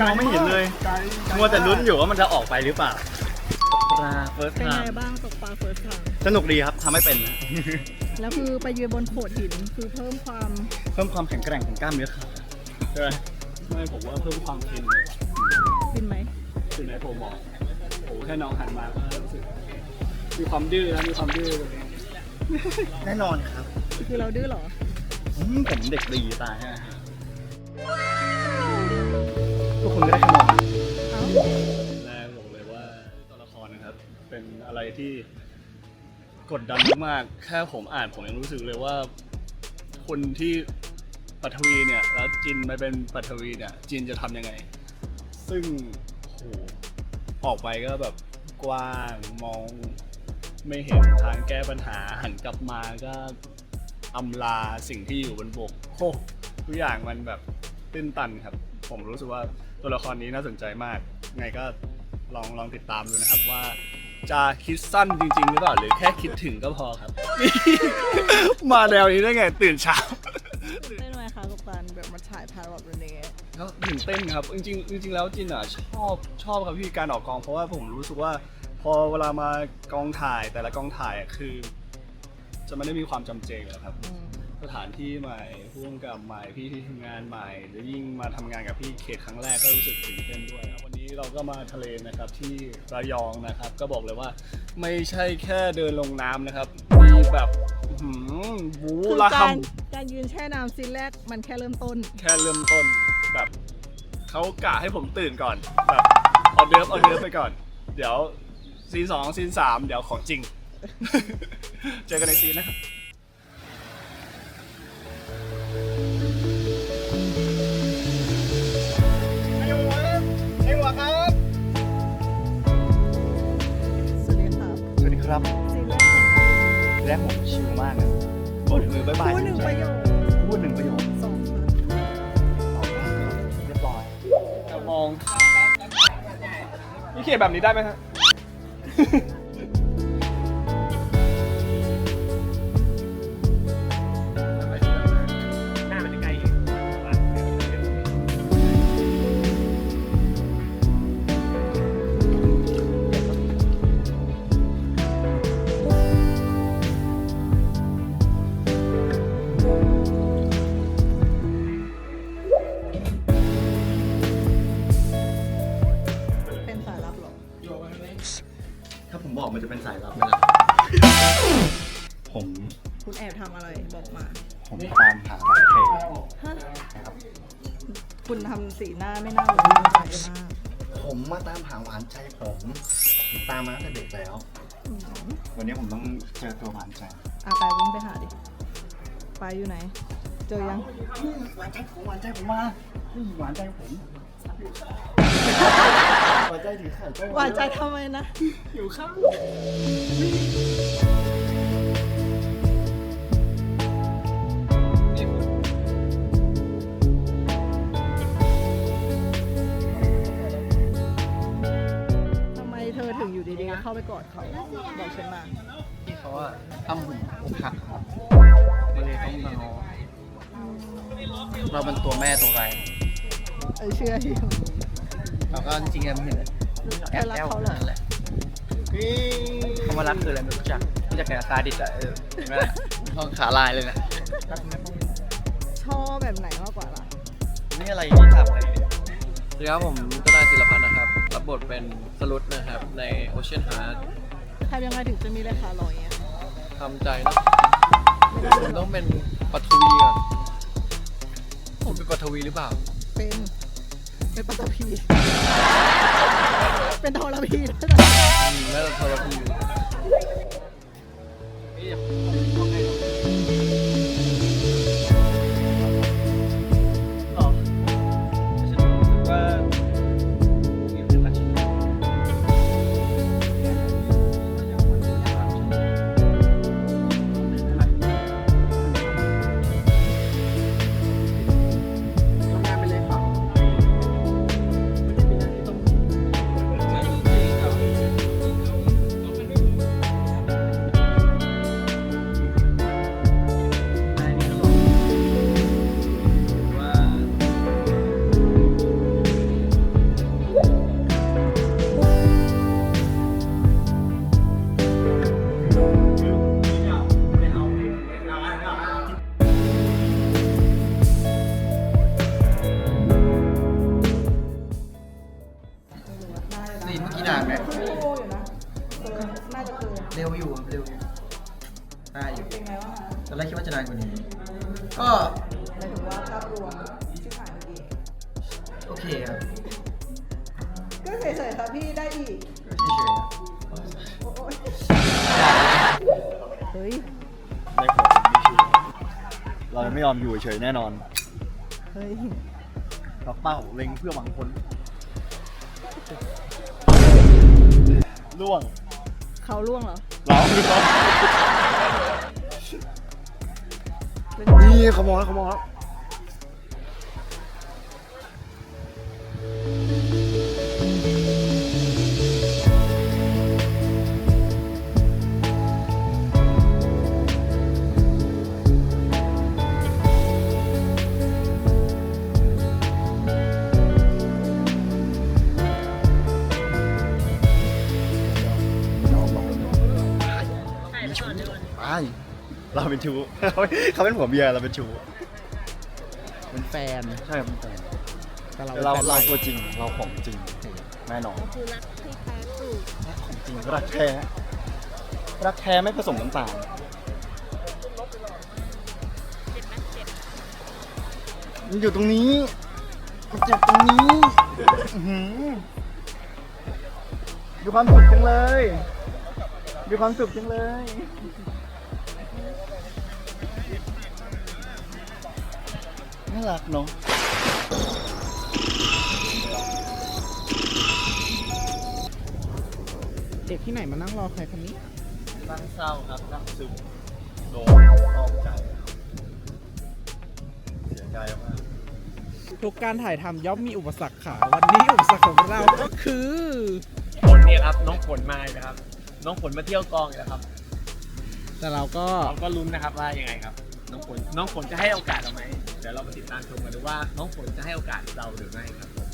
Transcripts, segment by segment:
มองไม่เห็นเลยไกลไกลมัวแต่ลุ้นอยู่ว่ามันจะออกไปหรือเปล่าปลาเฟิร์สเป็นไทไงม์บ้างตกปลาเฟิร์สครั้งสนุกดีครับทำให้เป็นนะแล้วคือไปยืนบนโขดหินคือเพิ่มความเพิ่มความแข็งแกร่งของกล้ามเนื้อขาใช่ไหมไม่ผมว่าเพิ่มความฟินฟินไหมคือในผมบอกโอ้แค่น้องหันมาก็รู้สึกมีความดื้อนะมีความดื้อเลยแน่นอนครับ คือเราดื้อเหรออืมผมเด็กดีตายฮะ อะไรที่กดดันมากๆแค่ผมอ่านผมยังรู้สึกเลยว่า คนที่ปัทวีเนี่ย แล้วจินไปเป็นปัทวีเนี่ยจินจะทำยังไง ซึ่งโหออกไปก็แบบกว้างมองไม่เห็นทางแก้ปัญหาหันกลับมาก็อำลาสิ่งที่อยู่บนบกโหทุกอย่างมันแบบตื้นตันครับ ผมรู้สึกว่าตัวละครนี้น่าสนใจมาก ไงก็ลองลองติดตามดูนะครับว่า จะคิดสั้นจริงๆหรือเปล่าหรือแค่คิดถึงก็พอครับ มาแนวนี้ได้ไงตื่นเช้า ตื่นเต้นไหมคะกับการแบบมาถ่ายพาร์ทแบบนี้ก็ตื่นเต้นครับจริงๆจริงๆแล้วจินอะชอบชอบครับพี่การออกกอง เพราะว่าผมรู้สึกว่าพอเวลามากองถ่ายแต่ละกองถ่ายอะคือ จะไม่ได้มีความจำเจอยู่แล้วครับ อืมสถานที่ใหม่พ่วงกับใหม่พี่ที่ทำงานใหม่ หรือยิ่งมาทำงานกับพี่เขตครั้งแรกก็รู้สึกตื่นเต้นด้วยครับวันนี้ เราก็มาทะเลนะครับที่ระยองนะครับ ก็บอกเลยว่า ไม่ใช่แค่เดินลงน้ำนะครับ มีแบบอื้อหือบูคือระการคำการยืนแช่น้ำซีนแรกมันแค่เริ่มต้น แค่เริ่มต้นแบบเขากะให้ผมตื่นก่อนแบบเอาเดิร์ฟเอาเดิร์ฟไปก่อน เดี๋ยวซีนสองซีนสามเดี๋ยวของจริง เจอกันในซีนนะครับ ประโยคพูดหนึ่งประโยคสองคเรียบร้อยจะมอง นี่เขียนแบบนี้ได้ไหมฮะ คุณทำสีหน้าไม่น่าไว้วางใจมากผมมาตามหาหวานใจผมผมตามมาตั้งแต่เด็กแล้ว อืมวันนี้ผมต้องเจอตัวหวานใจ อะไปวิ่งไปหาดิ ไปอยู่ไหน เจอยัง หวานใจผมหวานใจผมมานี่หวานใจผมหวานใจถือไข่ต้มหวานใจทำไมนะอยู่ข้าง อยู่ดีๆก็เข้าไปกอดเขาบอกฉันมาที่เขาอะทำผมอกหักครับก็เลยต้องมาง้อเราเป็นตัวแม่ตัวไรเออเชื่ออยู่เราก็จริงๆยังไม่เห็นเธอรักเขาเหรอนั่นแหละคำว่ารักคืออะไรไม่รู้จักรู้จักแต่ซาดิสอะเออเห็นไหมล่ะท้องขาลายเลยนะชอบแบบไหนมากกว่าล่ะอนี่อะไรนี่ถามอะไรเนี่ยสวัสดีครับผมทนา รับรับบทเป็นสลุดนะครับใน Ocean Heart ทำยังไงถึงจะมีเลขาหล่ออย่างเงี้ยทำใจนะผมต้องเป็นปัทวีก่อนผมเป็นปัทวีหรือเปล่า เป็นเป็นปัตตภีเป็นทรพีด้วยนะ อืมน่าจะทรพีอ๋อ ก็หมายถึงว่าภาพรวมที่ถ่ายเมื่อกี้โอเคครับก็เฉยๆครับพี่ได้อีกก็เฉยๆครับโอ้ยเฮ้ยในหัวผมมีชูเราจะไม่ยอมอยู่เฉยแน่นอนเฮ้ยเราเป้าเล็งเพื่อหวังผลล่วงเขาล่วงเหรอเราไม่ต้องเป็ นนี่เขามองแล้วเขามองแล้ว เราเป็นชู้ เขาเป็นผัวเมียเราเป็นชู้เป็นแฟนใช่ครับเป็นแฟนแต่เราแต่เราเป็นแฟนเราใหม่ตัวจริงเราของจริงแน่นอนคือรักที่แท้ถูกของจริงรักแท้รักแท้ไม่ผสมน้ำตาลเจ็บไหมเจ็บมันอยู่ตรงนี้มันเจ็บตรงนี้อื้อหือมีความสุขจังเลย มีความสุขจังเลย น่ารักเนาะเด็กที่ไหนมานั่งรอใครคนนี้ นั่งเศร้าครับนั่งซึมโดนตอมใจเสียใจมากทุกการถ่ายทำย่อมมีอุปสรรคค่ะ วันนี้อุปสรรคของเราก็คือผลเนี่ยครับน้องผลมาอีกนะครับ น้องผลมาเที่ยวกองอีกแล้วครับแต่เราก็เราก็ลุ้นนะครับว่ายังไงครับ น้องผลน้องผลจะให้โอกาสเราไหม เดี๋ยวเรามาติดตามชมกันดูว่าน้องฝนจะให้โอกาสเราหรือไม่ครับผม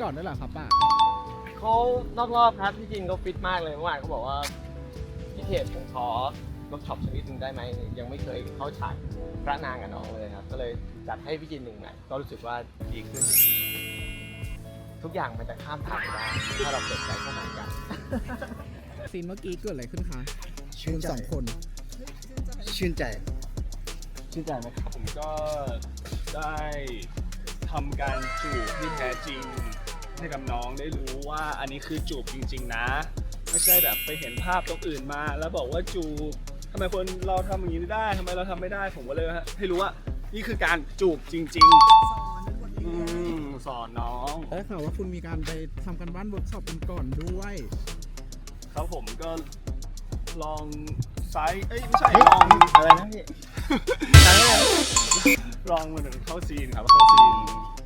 กันก่อนด้วยเหรอครับป้าเขานอกรอบครับที่จริงเขาฟิตมากเลยเมื่อวานเขาบอกว่าพี่เทพผมขอเวิร์กช็อปชนิดหนึงได้ไหมยังไม่เคยเข้าฉากพระนางกับน้องเลยครับ ก็เลยจัดให้พี่จินหนึ่งแมตช์ก็รู้สึกว่าดีขึ้น ทุกอย่างมันจะข้ามผ่านไปได้ถ้าเราเปิดใจเข้าหากันซีนเมื่อกี้เกิดอะไรขึ้นคะชื่นคุณใจสองคน ชื่นใจ ชื่นใจไหมครับผมก็ได้ทำการจูบที่แท้จริง ให้กับน้องได้รู้ว่าอันนี้คือจูบจริง ๆ นะ ไม่ใช่แบบไปเห็นภาพตรงอื่นมา แล้วบอกว่าจูบทำไมคนเราทำอย่างนี้ได้ทำไมเราทำไม่ได้ผมก็เลยให้รู้ว่านี่คือการจูบจริง ๆ อืมสอนน้องแล้ข่าวว่าคุณมีการไปทำกันบ้านบทสอบกันก่อนด้วย ครับผมก็ลองไซส์เอ้ยไม่ใช่ลองอะไรนะพี่ ลองมาหนึ่งเข้าซีนครับเข้าซีน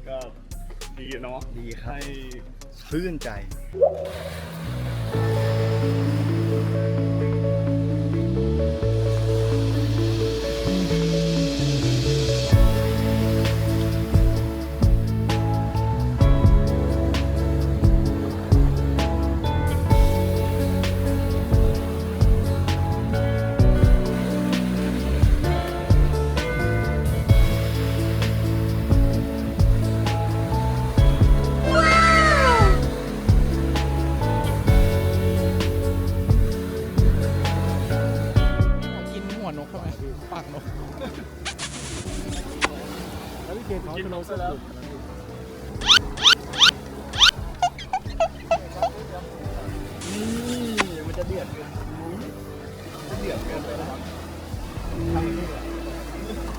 ก็ ดีเนาะดีครับ ให้พื้นใจ Selam.